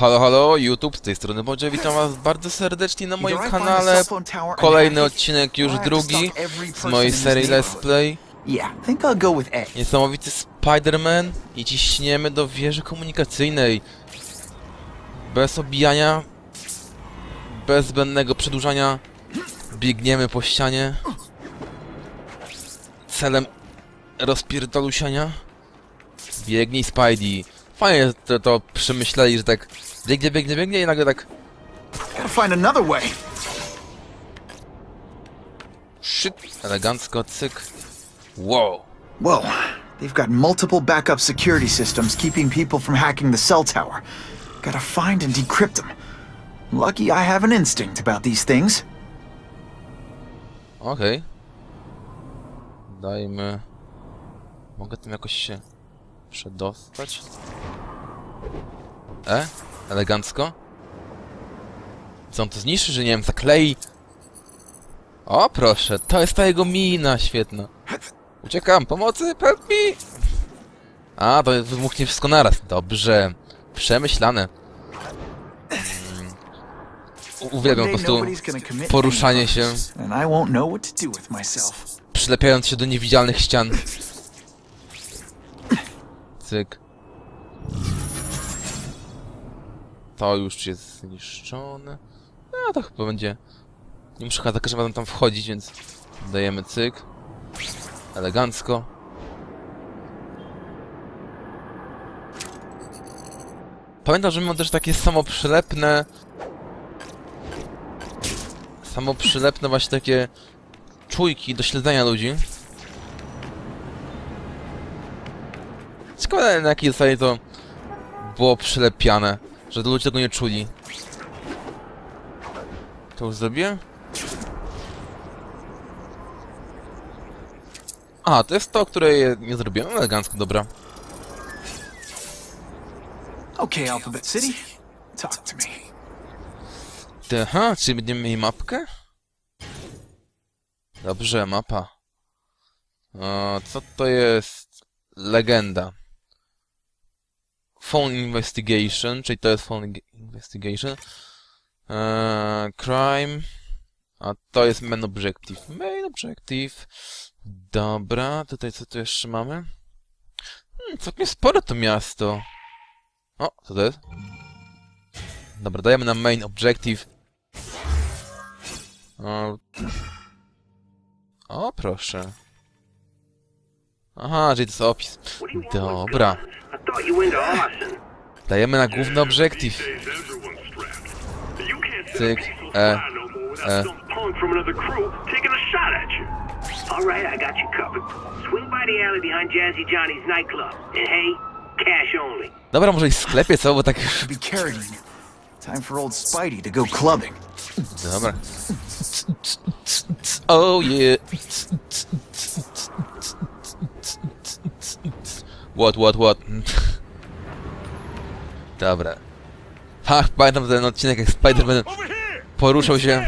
Halo, halo, YouTube, z tej strony Bodzie, witam was bardzo serdecznie na moim kanale. Kolejny odcinek już drugi z mojej serii Let's. Play. Niesamowity Spider-Man i ciśniemy do wieży komunikacyjnej. Bez obijania, bez zbędnego przedłużania, biegniemy po ścianie. Celem rozpierdolusiania. Biegnij Spidey. Fajnie to, to przemyśleli, że tak biegnie, biegnie, biegnie i nagle tak Gotta find another way. Szyk, elegancko, cyk. Wow. Whoa, they've got multiple backup security systems keeping people from hacking the cell tower. Gotta find and decrypt them. Lucky I have an instinct about these things. Okej. Dajmy... Mogę tym jakoś się przedostać? E? Elegancko? Co on to zniszczy, że nie wiem, zaklei? O, proszę, to jest ta jego mina świetna. Uciekam, pomocy, help me! A, to wybuchnie wszystko naraz. Dobrze. Przemyślane. Mm. Uwielbiam po prostu poruszanie się, przylepiając się do niewidzialnych ścian. Cyk. To już jest zniszczone. No to chyba będzie... Nie muszę chyba za każdym razem tam wchodzić, więc dajemy cyk. Elegancko. Pamiętam, że mamy też takie samoprzylepne... Samoprzylepne właśnie takie czujki do śledzenia ludzi. Ciekawe na jakiej zasadzie to było przylepiane, że ludzie tego nie czuli. To już zrobię? A, to jest to, które nie zrobiłem. Elegancko, dobra. Okay, Alphabet City, talk to me. Aha, czy będziemy mieli mapkę? Dobrze, mapa. O, co to jest? Legenda. Phone Investigation, czyli to jest Phone Investigation. Eee, crime. A to jest Main Objective. Main Objective. Dobra, tutaj co tu jeszcze mamy? Hmm, całkiem spore to miasto. O, co to jest? Dobra, dajemy na Main Objective. O, o proszę. Aha, czyli to jest opis. Dobra. Dajemy na główny obiektyw. Cyk, e, e. I got you covered. Swing by the alley behind Jazzy Johnny's nightclub. And hey, cash only. Dobra, może i w sklepie, co? Bo tak... Time for old Spidey to go clubbing. Dobra. Oh yeah. What, what, what? Dobra. Ach, pamiętam ten odcinek, jak Spider-Man poruszał się.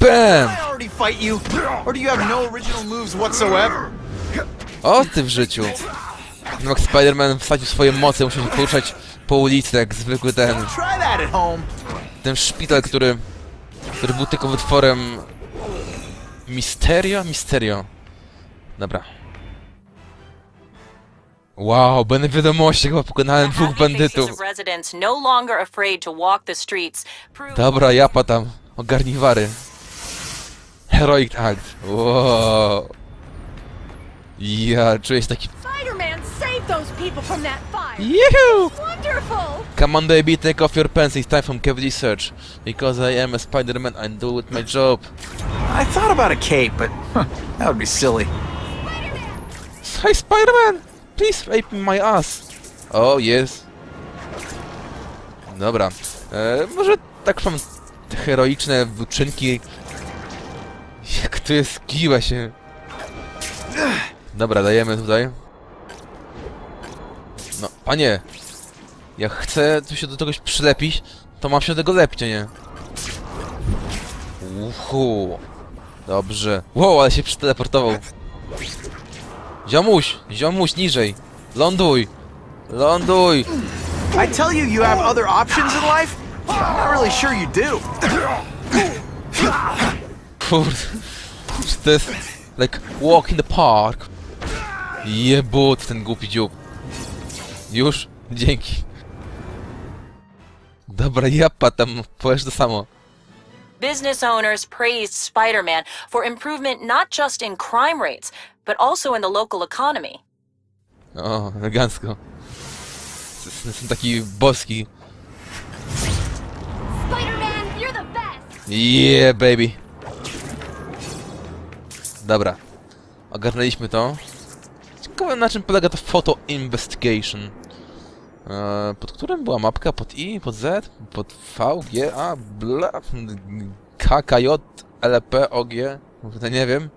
BAM! No? O ty w życiu. No jak Spider-Man wsadził swoje moce, musiał się poruszać po ulicy, jak zwykły ten... Ten szpital, który, który był tylko wytworem Misterio? Misterio. Dobra. Wow, będę wiadomości, chyba pokonałem dwóch Happy faces bandytów. of residents no longer afraid to walk the streets. Dobra, japa tam, ogarnij wary. Heroic act. Wow. Ja czuję się taki... Spider-Man saved those people from that fire. Yahoo! Wonderful! Come on baby, take off your pants, it's time for cavity search. Because I am a Spider-Man, I do it my job. I thought about a cape, but huh, that would be silly. Hey Spider-Man! Please rape my ass! Oh, yes. Dobra. E, może tak mam te heroiczne uczynki. Jak tu jest kiła się. Dobra, dajemy tutaj. No, panie. Jak chcę tu się do czegoś przylepić, to mam się do tego lepić, nie? Uhu. Dobrze. Wow, ale się przeteleportował. Ziomuś! Ziomuś, niżej! Ląduj! Ląduj! I tell you you have other options in life? I'm not really sure you do. Kurde. To jest... Like, walk in the park. Jebut, ten głupi dziób. Już? Dzięki. Dobra, japa tam, powiesz to samo. Business owners praised Spider Man for improvement not just in crime rates, but also in the local economy. O, elegancko. Jestem taki boski. Spider-Man, you're the best! Yeah, baby. Dobra. Ogarnęliśmy to. Ciekawe na czym polega to photo investigation. Eee, pod którym była mapka? Pod I? Pod Z? Pod V? G? A? Bla? K, K, J, L, P, O, G? Kurde, nie wiem.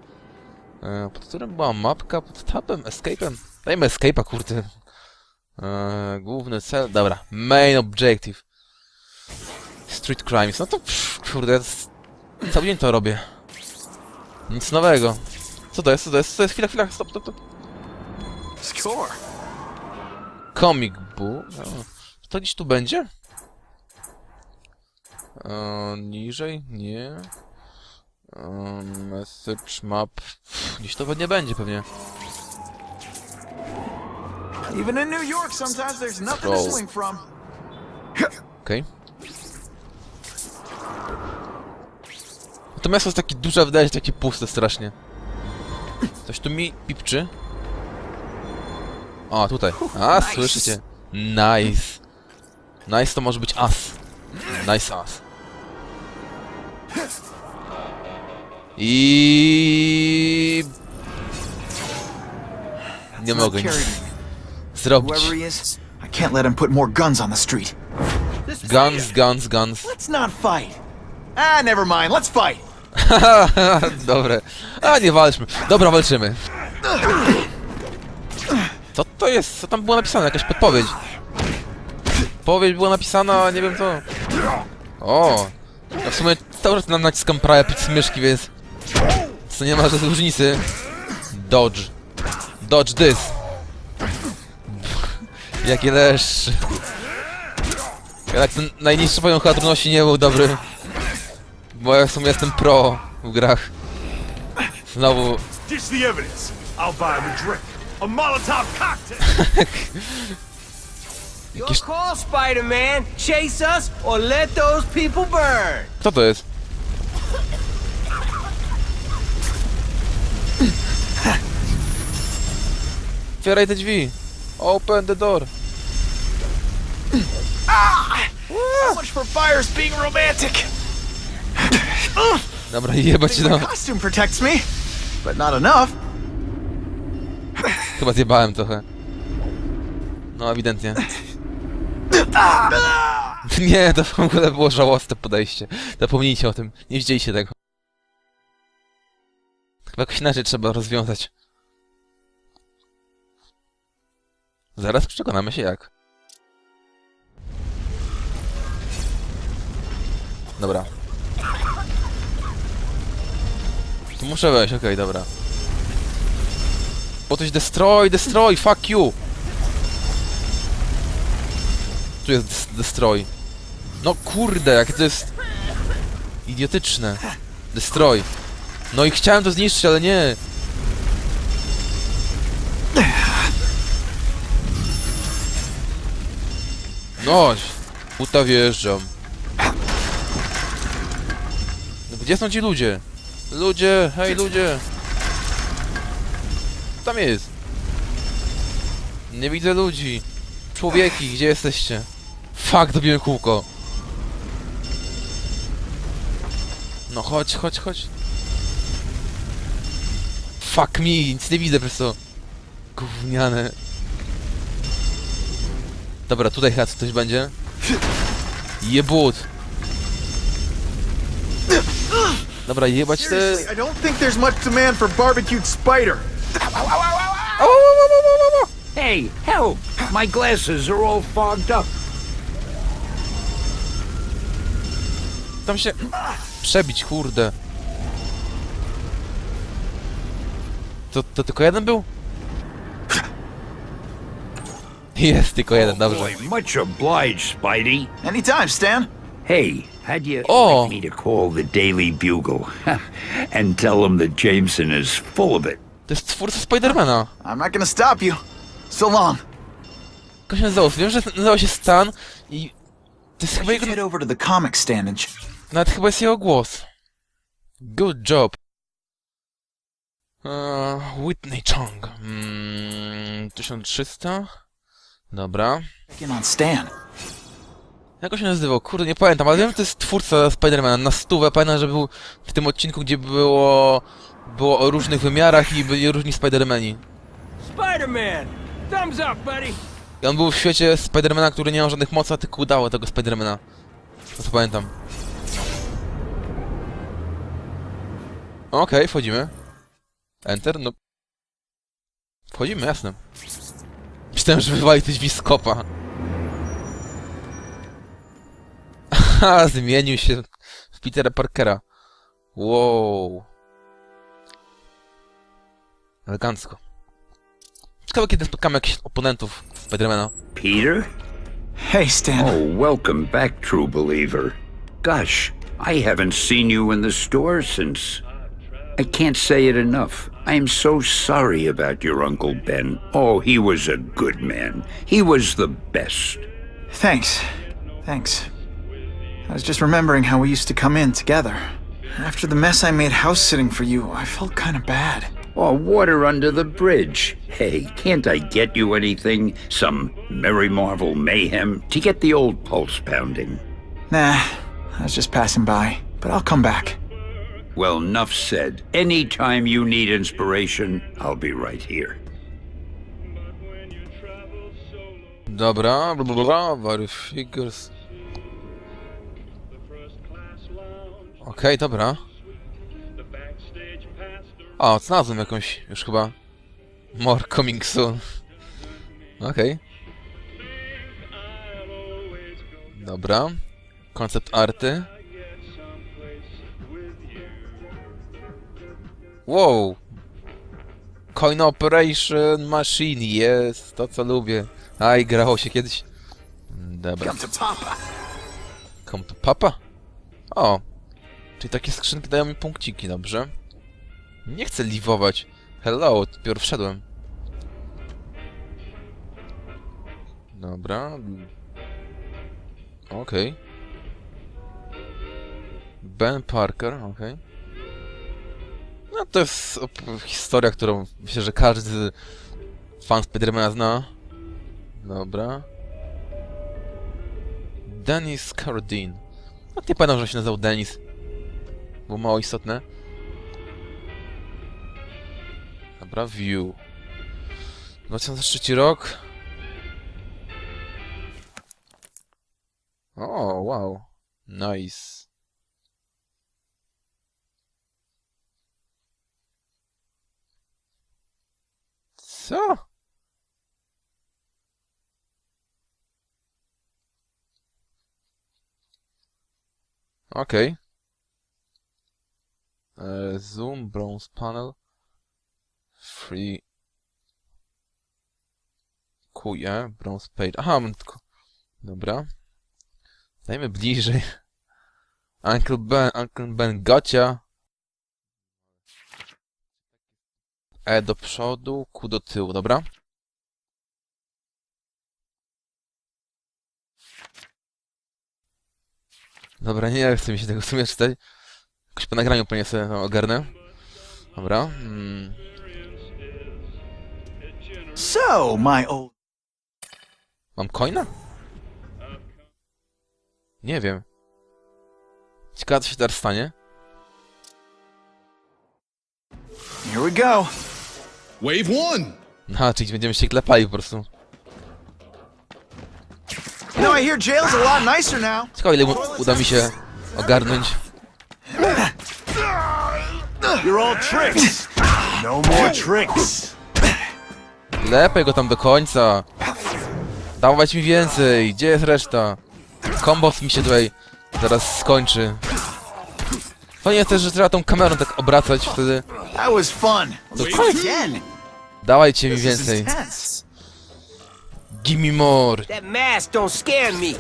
Eee, pod którym była mapka? Pod tabem? Escape'em? Dajmy escape'a, kurde. Eee, główny cel. Dobra. Main objective. Street crimes. No to pff, kurde, cały dzień to robię. Nic nowego. Co to jest? Co to jest? Co to jest? Chwila, chwila, stop, stop, stop. Score. Comic book. O, to gdzieś tu będzie? E, niżej? Nie. E, message map. Gdzieś to nie będzie pewnie. Even in New York, sometimes there's nothing to swing from. Okej. To miasto jest takie duże, wydaje się takie puste strasznie. Coś tu mi pipczy. O, tutaj. A, słyszycie? Nice. Nice to może być as. Nice as. I... Nie mogę nic zrobić. I can't let him put more guns on the street. Guns, guns, guns. Let's not fight. Ah, never mind. Let's fight. Dobre. A, nie walczmy. Dobra, walczymy. Co to jest? Co tam było napisane? Jakaś podpowiedź. Podpowiedź była napisana, nie wiem co. O! Ja w sumie cały czas nam naciskam prawie pić myszki, więc... Co nie ma żadnej różnicy. Dodge. Dodge this. Jakie leszcz. Jednak ten najniższy poziom chyba trudności nie był dobry. Bo ja w sumie jestem pro w grach. Znowu Ditch the evidence. I'll Otwieraj te drzwi! Open the door! So much for fires being romantic. Dobra, jebać się My no. costume protects me, but not enough. Chyba zjebałem trochę. No, ewidentnie. Nie, to w ogóle było żałosne podejście. Zapomnijcie o tym. Nie widzieliście tego. Chyba jakoś inaczej trzeba rozwiązać. Zaraz przekonamy się jak. Dobra. Tu muszę wejść, okej, dobra. Bo coś destroy, destroy, fuck you! Tu jest des destroy. No kurde, jakie to jest... Idiotyczne. Destroy. No i chciałem to zniszczyć, ale nie. No, puta wjeżdżam. No Gdzie są ci ludzie? Ludzie, hej ludzie! Tam jest. Nie widzę ludzi. Człowieki, gdzie jesteście? Fuck, dobiłem kółko. No chodź, chodź, chodź. Fuck me, nic nie widzę przez to. Gówniane. Dobra, tutaj chyba coś będzie. Jebut. Dobra, jebać te... Seriously, I don't think there's much demand for barbecued spider. Hey, help! My glasses are all fogged up. Tam się... Przebić, kurde. To, to tylko jeden był? Jest tylko jeden, dobrze. Boy, much obliged, Spidey. Anytime, Stan. Hey, how'd you like me to call the Daily Bugle and tell them that Jameson is full of it? To jest twórca Spidermana. I'm not gonna stop you. So long. Jak się nazywał? Wiem, że nazywał się Stan i... To jest chyba You jego... head over to the comic stand and ch- Nawet chyba jest jego głos. Good job. Eee, Whitney Chong. Mm, 1300. Dobra. check in on Stan. Jak on się nazywał? Kurde, nie pamiętam, ale wiem, że to jest twórca Spidermana. Na stówę pamiętam, że był w tym odcinku, gdzie było... Było o różnych wymiarach i byli różni Spidermani. Spider-Man! Thumbs up, buddy! I on był w świecie Spidermana, który nie miał żadnych mocy, a tylko udało tego Spidermana. To co pamiętam. Okej, wchodzimy. Enter, no... Wchodzimy, jasne. Myślałem, że wywali coś wiskopa. Haha, zmienił się w Petera Parkera. Wow. Elegancko. Ciekawe, kiedy spotkamy jakichś oponentów Spidermana. Peter? Hey, Stan. Oh, welcome back, true believer. Gosh, I haven't seen you in the store since. I can't say it enough. I am so sorry about your Uncle Ben. Oh, he was a good man. He was the best. Thanks. Thanks. I was just remembering how we used to come in together. After the mess I made house sitting for you, I felt kind of bad. Oh, water under the bridge. Hey, can't I get you anything? Some Merry Marvel mayhem to get the old pulse pounding? Nah, I was just passing by, but I'll come back. Well, enough said. Anytime you need inspiration, I'll be right here. Dobra, bla bla bla, Vary Figures. Okej, dobra. O, znalazłem jakąś już chyba. More coming soon. Okej. Dobra. Koncept arty. Wow. Coin Operation Machine jest to co lubię. Aj, grało się kiedyś. Dobra. Come to Papa. Come to papa? O. Czyli takie skrzynki dają mi punkciki, dobrze. Nie chcę liwować. Hello, dopiero wszedłem. Dobra. Okej. Ben Parker, okej. No to jest historia, którą myślę, że każdy fan Spidermana zna. Dobra. Dennis Cardin. No nie pamiętam, że się nazywał Dennis. Było mało istotne. Dobra, view. 2003 rok. O, wow. Nice. Co? Okej. E, Zoom, bronze panel. Free. Kuje, bronze page. Aha, mam tylko... Dobra. Dajmy bliżej. Uncle Ben, Uncle Ben Gocia. E do przodu, Q do tyłu, dobra? Dobra, nie chcę mi się tego w sumie czytać. Jakoś po nagraniu pewnie sobie to ogarnę. Dobra. Mm. So, my old. Mam coina? Nie wiem. Ciekawe co się teraz stanie. Here we go. Wave one. Aha, czyli będziemy się klepali po prostu. You know, I hear jail's a lot nicer now. Ciekawe ile mu- uda mi się ogarnąć. You're all tricks. No more tricks. Lepaj go tam do końca. Dawać mi więcej. Gdzie jest reszta? Kombos mi się tutaj zaraz skończy. Fajnie jest też, że trzeba tą kamerą tak obracać wtedy. That was fun. Again. Dawajcie mi więcej. Gimme more. That mask don't scare me.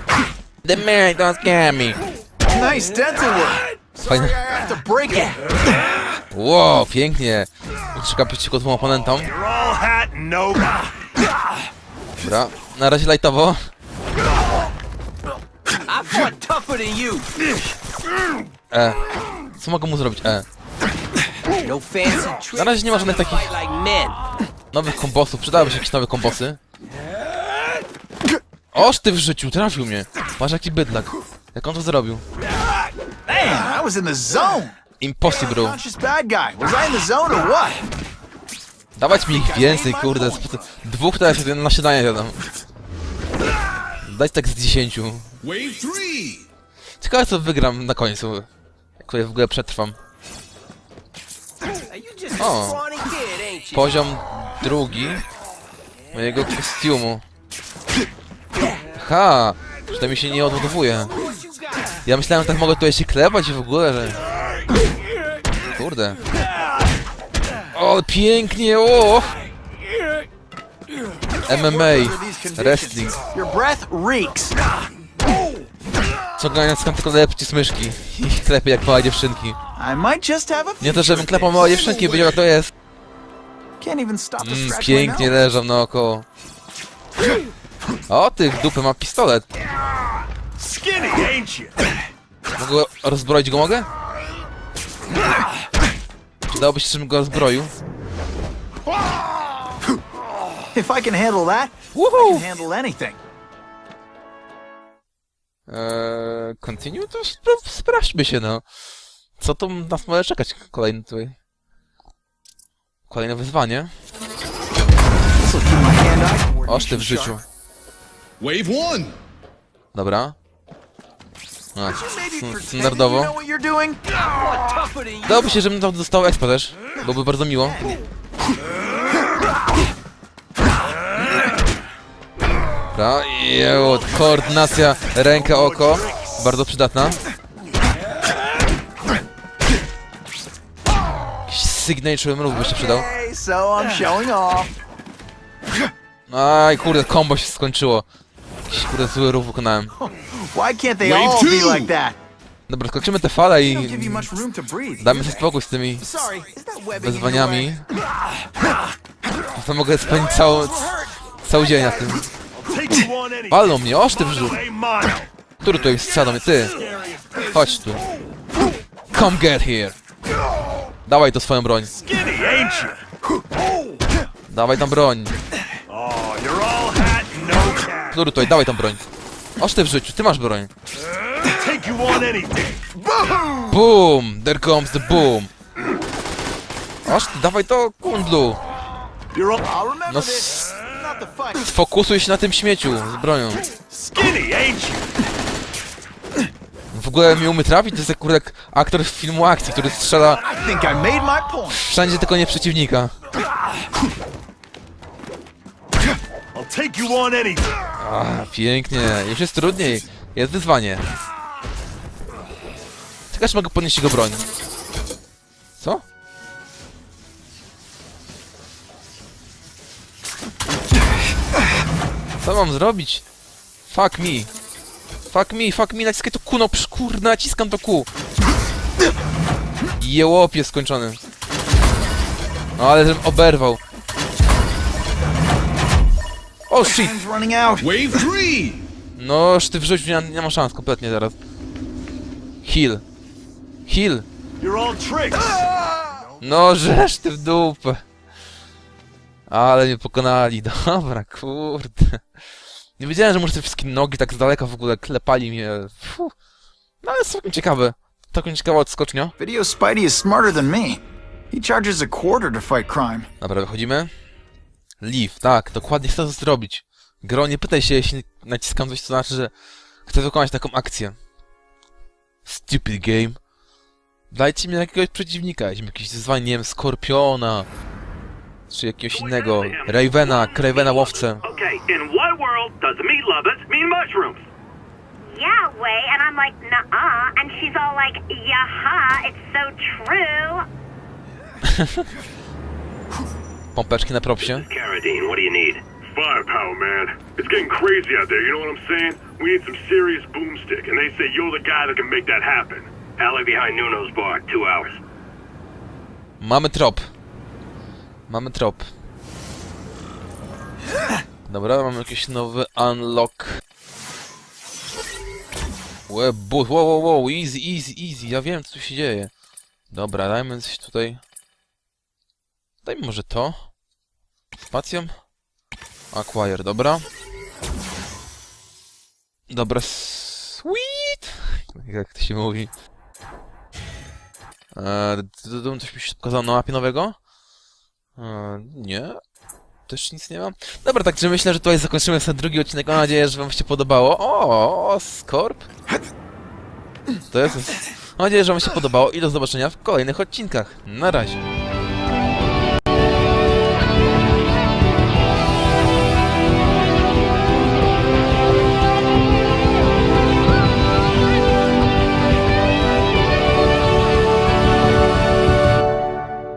The man don't scare me. Nice dental work. Fajne. I have to break it. Wow, pięknie. Ucieka przeciwko dwóm oponentom. You're all hat and no. Dobra, na razie lajtowo. I fought tougher than you. E. Co mogę mu zrobić? E. No. Na razie nie ma żadnych takich nowych kombosów. Przydałyby się jakieś nowe kombosy. Oż ty w życiu, trafił mnie. Masz jaki bydlak. Jak on to zrobił? Man, I was in the zone. Impossible. Dawać mi ich więcej, kurde. Dwóch teraz na śniadanie jadam. Dać tak z dziesięciu. Ciekawe co wygram na końcu. Jak ja w ogóle przetrwam. You? Poziom drugi mojego kostiumu. Ha! Że to mi się nie odładowuje. Ja myślałem, że tak mogę tutaj się klepać w ogóle, że... Kurde. O, pięknie, o! MMA, wrestling. Your breath reeks. Co ganiać skąd tylko lepci smyszki. I klepie jak małe dziewczynki. Nie to, żebym klepał małe dziewczynki, wiedział jak to jest. Mm, pięknie leżą naokoło. O, tych dupy ma pistolet. Mogę rozbroić go mogę? Przydałoby się, żebym go rozbroił. If I can handle that, I can handle anything. Eee, continue? To spra- sprawdźmy się, no. Co to nas może czekać? Kolejny tutaj. Kolejne wyzwanie. Oż ty w życiu. Wave one. Dobra. A, s- standardowo. Dałoby się, żebym tam dostał expa też. Byłoby bardzo miło. Dobra, jeło, koordynacja ręka, oko. Bardzo przydatna. Jakiś signature move by się przydał. Hey, so I'm showing off. Aj, kurde, combo się skończyło. Jakiś kurde zły ruch wykonałem. Why can't they Wave all two. be like that? Dobra, skończymy give you i much room to breathe. damy sobie spokój z tymi Sorry, is that webbing in your wyzwaniami. way? To mogę spędzić cały, cały dzień na tym. Walną mnie, oż ty mono. Który tutaj strzela mnie? Ty. Chodź tu. Come get here. Dawaj to swoją broń. Dawaj tam broń. Który tutaj? Dawaj tam broń. Oż ty w życiu, ty masz broń. Boom! There comes the boom. Oż ty, dawaj to kundlu. No sfokusuj się na tym śmieciu z bronią. W ogóle mnie umie trafić, to jest kurde jak aktor z filmu akcji, który strzela wszędzie tylko nie przeciwnika. A, pięknie. Już jest trudniej. Jest wyzwanie. Czekaj, mogę podnieść jego broń. Co mam zrobić? Fuck me. Fuck me, fuck me, naciskaj to Q, no kurde, naciskam to Q. Jełopie skończony. No ale żebym oberwał. Oh shit! Wave three. No, ty w życiu nie, nie ma szans kompletnie teraz. Heal. Heal. No, żesz ty w dupę. Ale mnie pokonali. Dobra, kurde. Nie wiedziałem, że muszę te wszystkie nogi tak z daleka w ogóle klepali mnie. Fuh. No ale całkiem ciekawe. Całkiem ciekawa odskocznia. Video Spidey is smarter than me. He charges a quarter to fight crime. Dobra, wychodzimy. Leave, tak, dokładnie chcę to zrobić. Gro, nie pytaj się, jeśli naciskam coś, to znaczy, że chcę wykonać taką akcję. Stupid game. Dajcie mi jakiegoś przeciwnika, jakieś wyzwanie, nie wiem, Skorpiona, czy jakiegoś innego, Ravena, Cravena łowcę. Okay, in what world does meat lovers mean mushrooms? Yeah, way. And I'm like, nuh-uh. And she's all like, yaha, it's so true. Pompeczki na propsie. Carradine, what do you need? firepower, man. It's getting crazy out there, you know what I'm saying? We need some serious boomstick, and they say you're the guy that can make that happen. Alley behind Nuno's bar, two hours. Mamy trop. Mamy trop. Dobra, mamy jakiś nowy unlock. Łe, but, wow, wow, wow, easy, easy, easy, ja wiem co tu się dzieje. Dobra, dajmy coś tutaj. Dajmy może to. Spacją. Acquire, dobra. Dobra, sweet! Jak to się mówi. Eee, coś mi się pokazało na mapie nowego? Nie. Też nic nie mam. Dobra, także myślę, że tutaj zakończymy ten drugi odcinek. Mam nadzieję, że wam się podobało. O Skorp. To jest... Mam nadzieję, że wam się podobało i do zobaczenia w kolejnych odcinkach. Na razie.